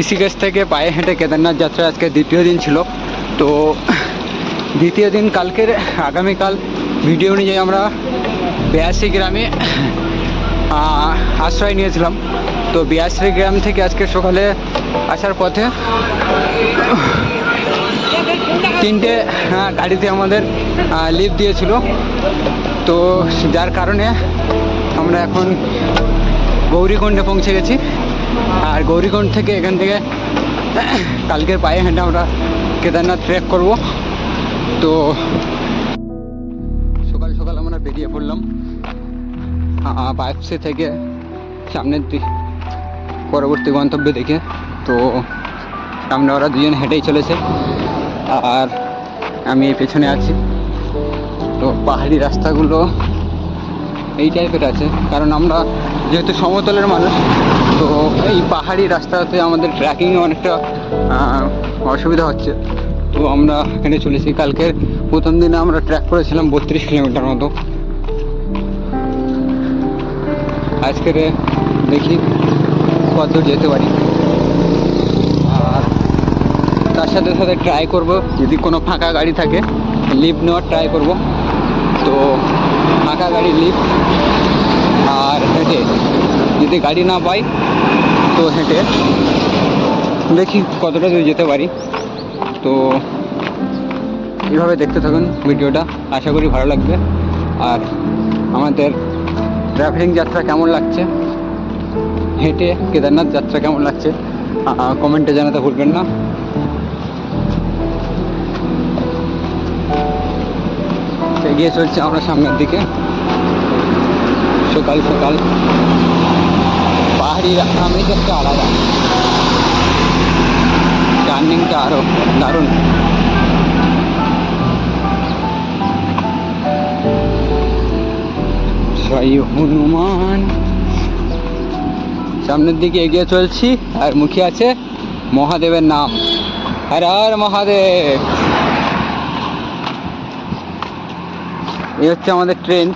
ঋষিকেশ থেকে পায়ে হেঁটে কেদারনাথ যাত্রা আজকে দ্বিতীয় দিন ছিল। তো দ্বিতীয় দিন কালকের, আগামীকাল ভিডিও অনুযায়ী আমরা বিয়াশি গ্রামে আশ্রয় নিয়েছিলাম। তো বিয়াশি গ্রাম থেকে আজকে সকালে আসার পথে তিনটে গাড়িতে আমাদের লিভ দিয়েছিল। তো যার কারণে আমরা এখন গৌরীকুণ্ডে পৌঁছে গেছি। আর গৌরীকুণ্ড থেকে এখান থেকে কালকের পায়ে হেঁটে আমরা কেদারনাথ ট্রেক করব। তো সকাল সকাল আমরা বেরিয়ে পড়লাম। বাইপসি থেকে সামনের দিক পরবর্তী গন্তব্যে দেখে। তো সামনে ওরা দুজন হেঁটেই চলেছে। আর আমি পেছনে আছি। তো পাহাড়ি রাস্তাগুলো এই টাইপের আছে। কারণ আমরা যেহেতু সমতলের মানুষ, তো এই পাহাড়ি রাস্তাতে আমাদের ট্রেকিংয়ে অনেকটা অসুবিধা হচ্ছে। তো আমরা এখানে চলেছি। কালকের প্রথম দিনে আমরা ট্র্যাক করেছিলাম বত্রিশ কিলোমিটার মতো। আজকের দেখি কত যেতে পারি। আর তার সাথে সাথে ট্রাই করব। যদি কোনো ফাঁকা গাড়ি থাকে লিফট নেওয়ার ট্রাই করব। তো ফাঁকা গাড়ি লিফট আর হেঁটে। যদি গাড়ি না পাই, তো হেঁটে। দেখি কতটা দূর যেতে পারি। তো এইভাবে দেখতে থাকুন ভিডিওটা। আশা করি ভালো লাগবে। আর আমাদের ট্রাভেলিং যাত্রা কেমন লাগছে? হেঁটে কেদারনাথ যাত্রা কেমন লাগছে? কমেন্টে জানাতে ভুলবেন না। এগিয়ে চলছে আমরা সামনের দিকে। সকাল সকাল। পাহাড়ি আমেজ একটা আলাদা। টার্নিংটা আরও দারুণ। হনুমান। সামনের দিকে এগিয়ে চলছি, আর মুখে আছে মহাদেবের নাম। হর হর মহাদেব। এই হচ্ছে আমাদের ট্রেন।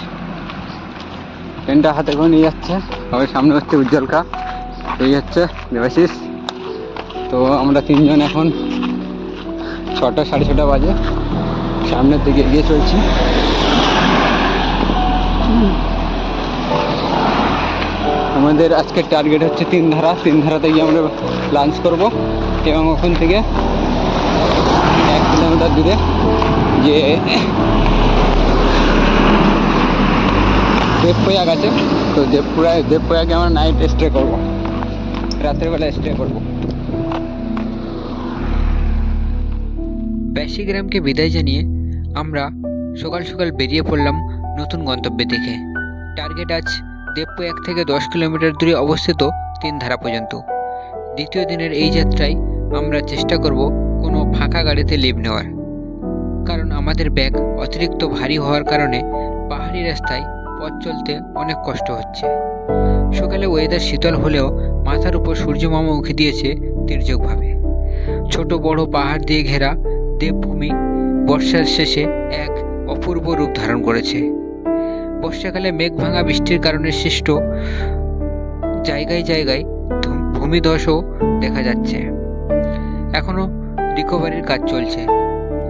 ট্রেনটা হাতে করে নিয়ে যাচ্ছে। তবে সামনে হচ্ছে উজ্জ্বল উজ্জ্বলকা এই হচ্ছে দেবাশিস। তো আমরা তিনজন এখন ছটা, সাড়ে ছটা বাজে। সামনের দিকে এগিয়ে চলছি। আমাদের আজকের টার্গেট হচ্ছে তিন ধারা। তিন ধারাতে গিয়ে আমরা লাঞ্চ করব। এবং ওখান থেকে এক কিলোমিটার দূরে যে দেবপ্রয়াগ আছে, তো দেবপ্রয়াগ দেবপ্রয়াগে আমরা নাইট স্টে করব। রাত্রেবেলা স্টে করব। ব্যাসি গ্রামকে বিদায় জানিয়ে আমরা সকাল সকাল বেরিয়ে পড়লাম নতুন গন্তব্যে দিকে টার্গেট আজ দেবপ্রয়াগ থেকে দশ কিলোমিটার দূরে অবস্থিত তিন ধারা পর্যন্ত। দ্বিতীয় দিনের এই যাত্রায় আমরা চেষ্টা করব কোনো ফাঁকা গাড়িতে লিভ নেওয়ার। কারণ আমাদের ব্যাগ অতিরিক্ত ভারী হওয়ার কারণে পাহাড়ি রাস্তায় পথ চলতে অনেক কষ্ট হচ্ছে। সকালে ওয়েদার শীতল হলেও মাথার উপর সূর্যমামা উঠে দিয়েছে তির্যকভাবে। ছোট বড় পাহাড় দিয়ে ঘেরা দেবভূমি বর্ষার শেষে এক অপূর্ব রূপ ধারণ করেছে। বর্ষাকালে মেঘ ভাঙা বৃষ্টির কারণে সৃষ্ট জায়গায় জায়গায় ভূমিধসও দেখা যাচ্ছে। এখনও রিকভারির কাজ চলছে।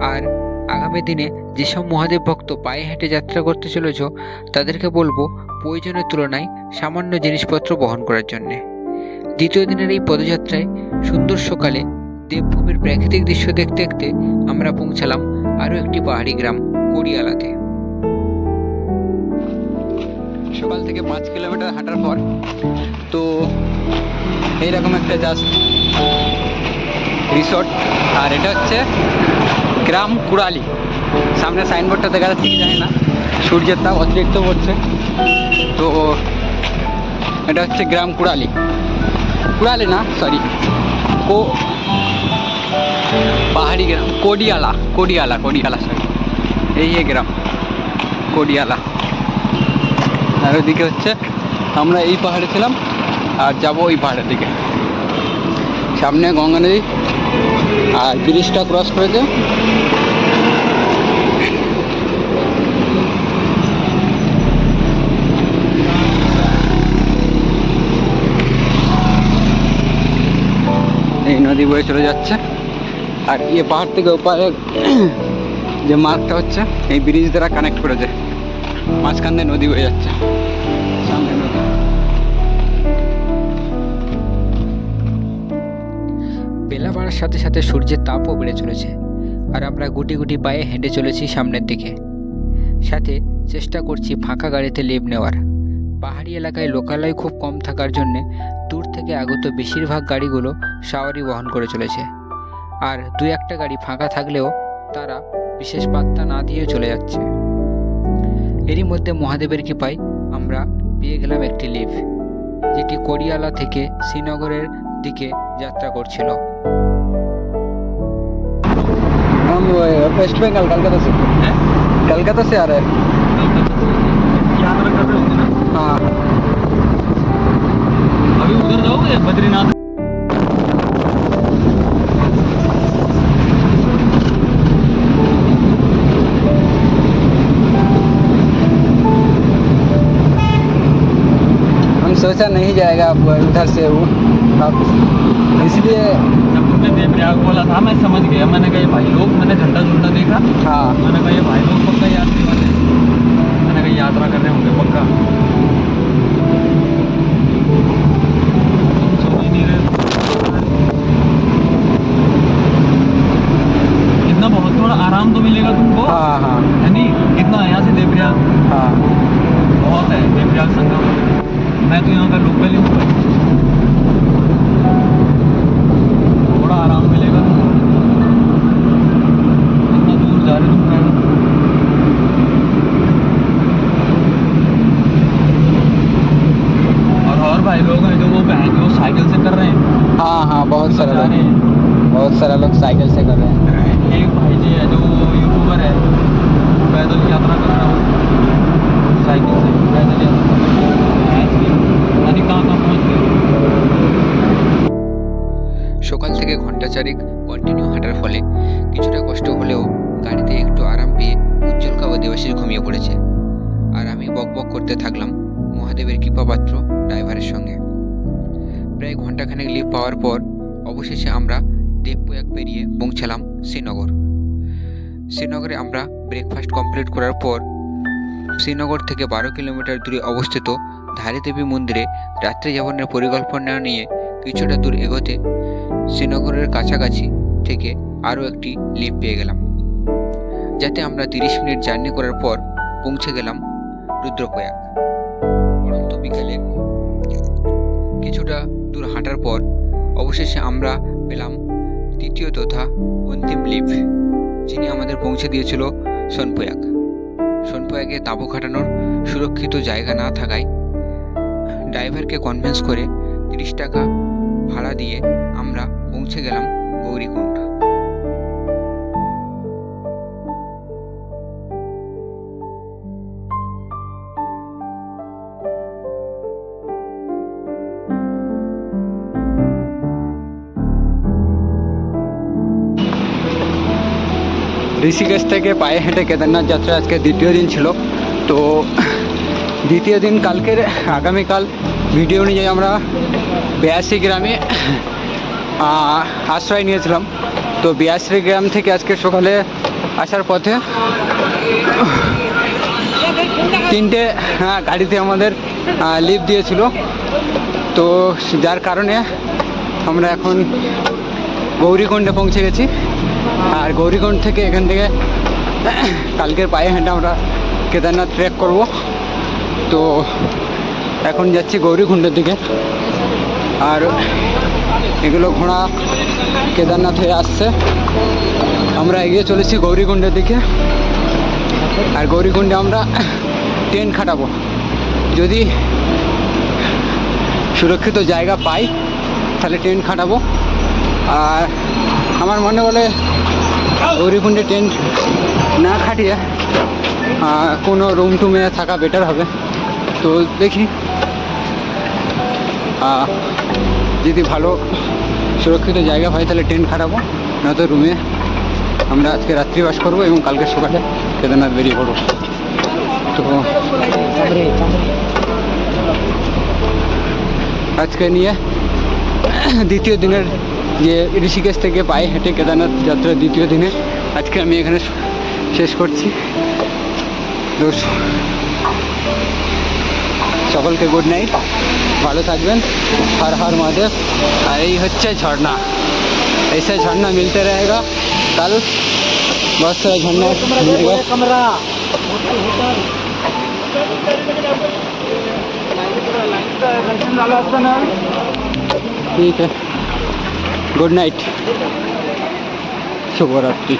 আর আগামী দিনে যেসব মহাদেব ভক্ত পায়ে হেঁটে যাত্রা করতে চলেছ, তাদেরকে বলব প্রয়োজনের তুলনায় সামান্য জিনিসপত্র বহন করার জন্যে। দ্বিতীয় দিনের এই পদযাত্রায় সুন্দর সকালে দেবভূমির প্রাকৃতিক দৃশ্য দেখতে দেখতে আমরা পৌঁছালাম আরও একটি পাহাড়ি গ্রাম কোরিয়ালাতে সকাল থেকে পাঁচ কিলোমিটার হাঁটার পর তো এইরকম একটা জাস্ট রিসোর্ট আর এটা হচ্ছে গ্রাম কুড়ালি। সামনে সাইনবোর্ডটা দেখা যাচ্ছে কি জানি না। সূর্যের তাপ অতিরিক্ত পড়ছে। তো এটা হচ্ছে গ্রাম কুড়ালি। কুড়ালি না সরি কো পাহাড়ি গ্রাম, কোডিয়ালা কোডিয়ালা কোডিয়ালা সরি এই গ্রাম, কোডিয়ালা। আর ওইদিকে হচ্ছে আমরা এই পাহাড়ে ছিলাম আর যাব ওই পাহাড়ের দিকে। সামনে গঙ্গা নদী। আর ব্রিজটা ক্রস করেছে। এই নদী বয়ে চলে যাচ্ছে। আর ইয়ে পাহাড় থেকে ওপারে যে মার্গটা হচ্ছে, এই ব্রিজ দ্বারা কানেক্ট করেছে। মাঝখান দিয়ে নদী বয়ে যাচ্ছে। বেলা বাড়ার সাথে সাথে সূর্যের তাপও বেড়ে চলেছে। আর আমরা গুটি গুটি পায়ে হেঁটে চলেছি সামনের দিকে। সাথে চেষ্টা করছি ফাঁকা গাড়িতে লেপ নেওয়ার। পাহাড়ি এলাকায় লোকালয় খুব কম থাকার জন্যে দূর থেকে আগত বেশিরভাগ গাড়িগুলো সাওয়ারি বহন করে চলেছে। আর দু একটা গাড়ি ফাঁকা থাকলেও তারা বিশেষ পাত্তা না দিয়ে চলে যাচ্ছে। এরই মধ্যে মহাদেবের কৃপায় আমরা পেয়ে গেলাম একটি লিভ যেটি কোরিয়ালা থেকে শ্রীনগরের দিকে যাত্রা করছিল हम वेस्ट बंगाल कलकत्ता से कलकत्ता से आ रहे हैं यात्रा कर रहे होंगे ना हाँ अभी उधर जाओगे बद्रीनाथ हम सोचा नहीं जाएगा अब उधर से वो अब इसलिए जब तुमने देवप्रयाग बोला था मैं समझ गया। मैंने कहा भाई लोग मैंने झंडा झुंडा देखा। हाँ। मैंने कहा भाई लोग पक्का यात्री वाले मैंने कहा यात्रा कर रहे होंगे पक्का। कितना बहुत थोड़ा आराम तो मिलेगा तुमको? हाँ हाँ है। नहीं? कितना यहाँ से देवप्रयाग? हाँ। बहुत है देवप्रयाग संगम। मैं तो यहाँ का लोकल ही हूँ। और और भाई लोग हैं जो वो बहन जो साइकिल से कर रहे हैं हाँ हाँ बहुत सारे जा रहे लोग हैं बहुत सारे लोग साइकिल से कर रहे हैं एक भाई जी है जो यूट्यूबर है पैदल यात्रा कर रहा है साइकिल से पैदल यात्रा कर रहा है भैंस की पता नहीं कहाँ कहाँ पहुँच गए সকাল থেকে ঘন্টা চারেক কন্টিনিউ হাঁটার ফলে কিছুটা কষ্ট হলেও গাড়িতে একটু আরাম পেয়ে উজ্জ্বল কাবা দেবাশিস ঘুমিয়ে পড়েছে আর আমি বক বক করতে থাকলাম মহাদেবের কৃপাপাত্র ড্রাইভারের সঙ্গে। প্রায় ঘন্টাখানেক লিভ পাওয়ার পর অবশেষে আমরা দেবপ্রয়াগ পেরিয়ে পৌঁছালাম শ্রীনগর। শ্রীনগরে আমরা ব্রেকফাস্ট কমপ্লিট করার পর শ্রীনগর থেকে বারো কিলোমিটার দূরে অবস্থিত ধারীদেবী মন্দিরে রাত্রি যাপনের পরিকল্পনা নিয়ে কিছুটা দূর এগোতে শ্রীনগরের কাছাকাছি থেকে আরও একটি লিফট পেয়ে গেলাম। যাতে আমরা তিরিশ মিনিট জার্নি করার পর পৌঁছে গেলাম রুদ্রপ্রয়াগ। বিকেলে কিছুটা দূর হাঁটার পর অবশেষে আমরা পেলাম দ্বিতীয় তথা অন্তিম লিফ যিনি আমাদের পৌঁছে দিয়েছিল সোনপ্রয়াগ সোনপ্রয়াগে তাঁবু খাটানোর সুরক্ষিত জায়গা না থাকায় ড্রাইভারকে কনভিন্স করে তিরিশ টাকা ভাড়া দিয়ে আমরা পৌঁছে গেলাম গৌরীকুণ্ড। ঋষিকেশ থেকে পায়ে হেঁটে কেদারনাথ যাত্রা আজকে দ্বিতীয় দিন ছিল। তো দ্বিতীয় দিন কালকের আগামীকাল ভিডিও অনুযায়ী আমরা বিয়াশি গ্রামে আশ্রয় নিয়েছিলাম। তো বিয়াশি গ্রাম থেকে আজকে সকালে আসার পথে তিনটে হ্যাঁ, গাড়িতে আমাদের লিভ দিয়েছিল। তো যার কারণে আমরা এখন গৌরীকুণ্ডে পৌঁছে গেছি। আর গৌরীকুণ্ড থেকে এখান থেকে কালকের পায়ে হেঁটে আমরা কেদারনাথ ট্রেক করব। তো এখন যাচ্ছি গৌরীকুণ্ডের দিকে। আর এগুলো ঘোড়া কেদারনাথ হয়ে আসছে। আমরা এগিয়ে চলেছি গৌরীকুণ্ডের দিকে। আর গৌরীকুণ্ডে আমরা টেন্ট খাটাবো। যদি সুরক্ষিত জায়গা পাই, তাহলে টেন্ট খাটাবো। আর আমার মনে বলে গৌরীকুণ্ডে টেন্ট না খাটিয়ে কোনো রুম টুমে থাকা বেটার হবে। তো দেখি যদি ভালো সুরক্ষিত জায়গা হয় তাহলে টেন্ট খাটাবো, নয়তো রুমে আমরা আজকে রাত্রি বাস করব এবং কালকে সকালে কেদারনাথ বেরিয়ে পড়ব। তো আজকে নিয়ে দ্বিতীয় দিনের যে ঋষিকেশ থেকে পায়ে হেঁটে কেদারনাথ যাত্রার দ্বিতীয় দিনে আজকে আমি এখানে শেষ করছি তো সকলকে গুড নাইট ভালো থাকবেন হর হর মহাদেব আর এই হচ্ছে ঝর্ণা ऐसे झरना मिलते रहेगा कल बहुत सारा झरना मिलेगा कमरा ठीक है গুড নাইট শুভরাত্রি